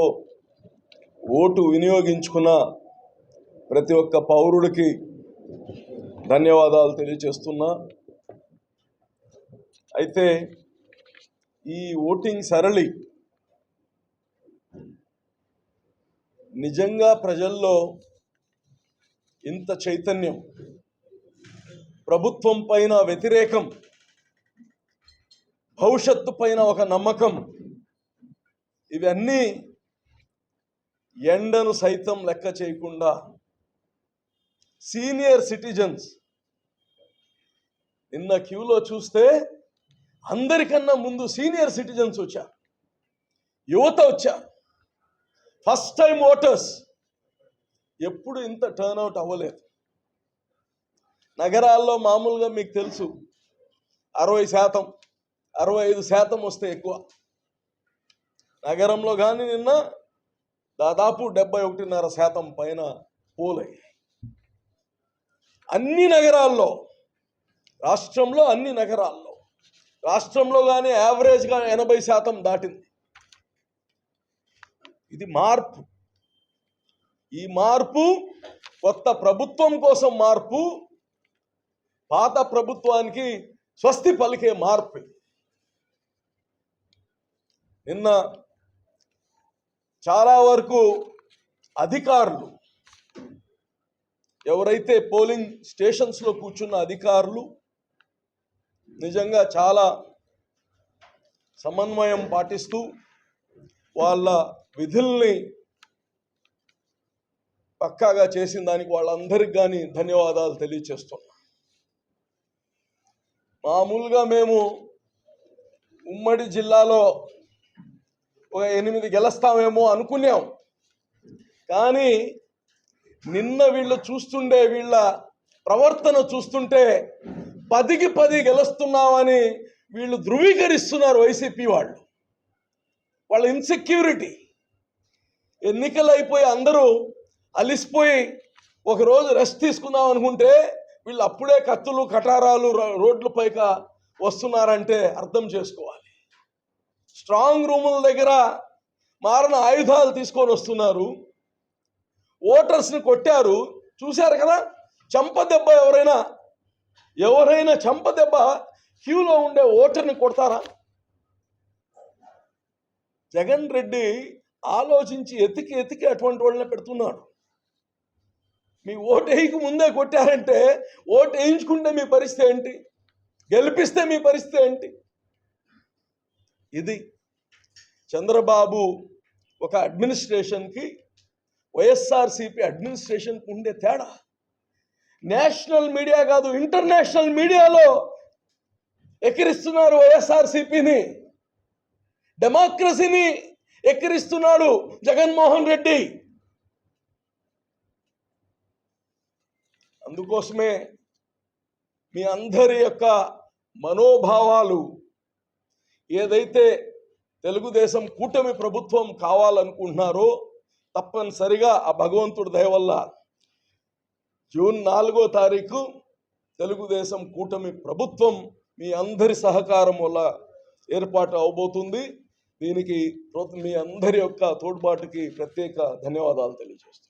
ఎన్నికల్లో ఓటు వినియోగించుకున్న ప్రతి ఒక్క పౌరుడికి ధన్యవాదాలు తెలియజేస్తున్నా. అయితే ఈ ఓటింగ్ సరళి నిజంగా ప్రజల్లో ఇంత చైతన్యం ప్రభుత్వం పైన వ్యతిరేకం భవిష్యత్తు పైన ఒక నమ్మకం ఇవన్నీ ఎండను సైతం లెక్క చేయకుండా సీనియర్ సిటిజన్స్ నిన్న క్యూలో చూస్తే అందరికన్నా ముందు సీనియర్ సిటిజన్స్ వచ్చారు. యువత వచ్చారు. First time voters. ఎప్పుడు ఇంత టర్న్అవుట్ అవ్వలేదు. నగరాల్లో మామూలుగా మీకు తెలుసు. అరవై శాతం అరవై ఐదు శాతం వస్తే ఎక్కువ. నగరంలో కానీ నిన్న దాదాపు డెబ్బై ఒకటిన్నర శాతం పైన పోలయ్యాయి అన్ని నగరాల్లో రాష్ట్రంలో అన్ని నగరాల్లో రాష్ట్రంలో కానీ యావరేజ్గా ఎనభై శాతం దాటింది. ఇది మార్పు. ఈ మార్పు కొత్త ప్రభుత్వం కోసం మార్పు పాత ప్రభుత్వానికి స్వస్తి పలికే మార్పు. నిన్న చాలా వరకు అధికారులు ఎవరైతే పోలింగ్ స్టేషన్స్లో కూర్చున్న అధికారులు నిజంగా చాలా సమన్వయం పాటిస్తూ వాళ్ళ విధుల్ని పక్కాగా చేసిన దానికి వాళ్ళందరికి కానీ ధన్యవాదాలు తెలియచేస్తున్నా. మామూలుగా మేము ఉమ్మడి జిల్లాలో ఎనిమిది గెలుస్తామేమో అనుకున్నాం. కానీ నిన్న వీళ్ళు చూస్తుండే వీళ్ళ ప్రవర్తన చూస్తుంటే పదికి పది గెలుస్తున్నామని వీళ్ళు ధృవీకరిస్తున్నారు వైసీపీ వాళ్ళు. వాళ్ళ ఇన్సెక్యూరిటీ ఎన్నికలు అయిపోయి అందరూ అలిసిపోయి ఒకరోజు రెస్ట్ తీసుకుందాం అనుకుంటే వీళ్ళు అప్పుడే కత్తులు కటారాలు రో- రోడ్ల వస్తున్నారంటే అర్థం చేసుకోవాలి. స్ట్రాంగ్ రూముల దగ్గర మారిన ఆయుధాలు తీసుకొని వస్తున్నారు. ఓటర్స్ని కొట్టారు. చూశారు కదా? చంప దెబ్బ ఎవరైనా ఎవరైనా చంప దెబ్బ క్యూలో ఉండే ఓటర్ని కొడతారా? జగన్ రెడ్డి ఆలోచించి ఎతికి ఎతికి అటువంటి వాళ్ళని పెడుతున్నాడు. మీ ఓటు వేయక ముందే కొట్టారంటే ఓటు వేయించుకుంటే మీ పరిస్థితి ఏంటి? గెలిపిస్తే మీ పరిస్థితి ఏంటి? ఇది చంద్రబాబు ఒక అడ్మినిస్ట్రేషన్కి వైఎస్ఆర్సిపి అడ్మినిస్ట్రేషన్కి ఉండే తేడా. నేషనల్ మీడియా కాదు ఇంటర్నేషనల్ మీడియాలో ఎక్కిరిస్తున్నారు వైఎస్ఆర్సిపిని. డెమోక్రసీని ఎక్కిరిస్తున్నాడు జగన్మోహన్ రెడ్డి. అందుకోసమే మీ అందరి యొక్క మనోభావాలు ఏదైతే తెలుగుదేశం కూటమి ప్రభుత్వం కావాలనుకుంటున్నారో తప్పనిసరిగా ఆ భగవంతుడి దయ వల్ల జూన్ నాలుగో తారీఖు తెలుగుదేశం కూటమి ప్రభుత్వం మీ అందరి సహకారం వల్ల ఏర్పాటు అవబోతుంది. దీనికి మీ అందరి యొక్క తోడ్పాటుకి ప్రత్యేక ధన్యవాదాలు తెలియజేస్తున్నాను.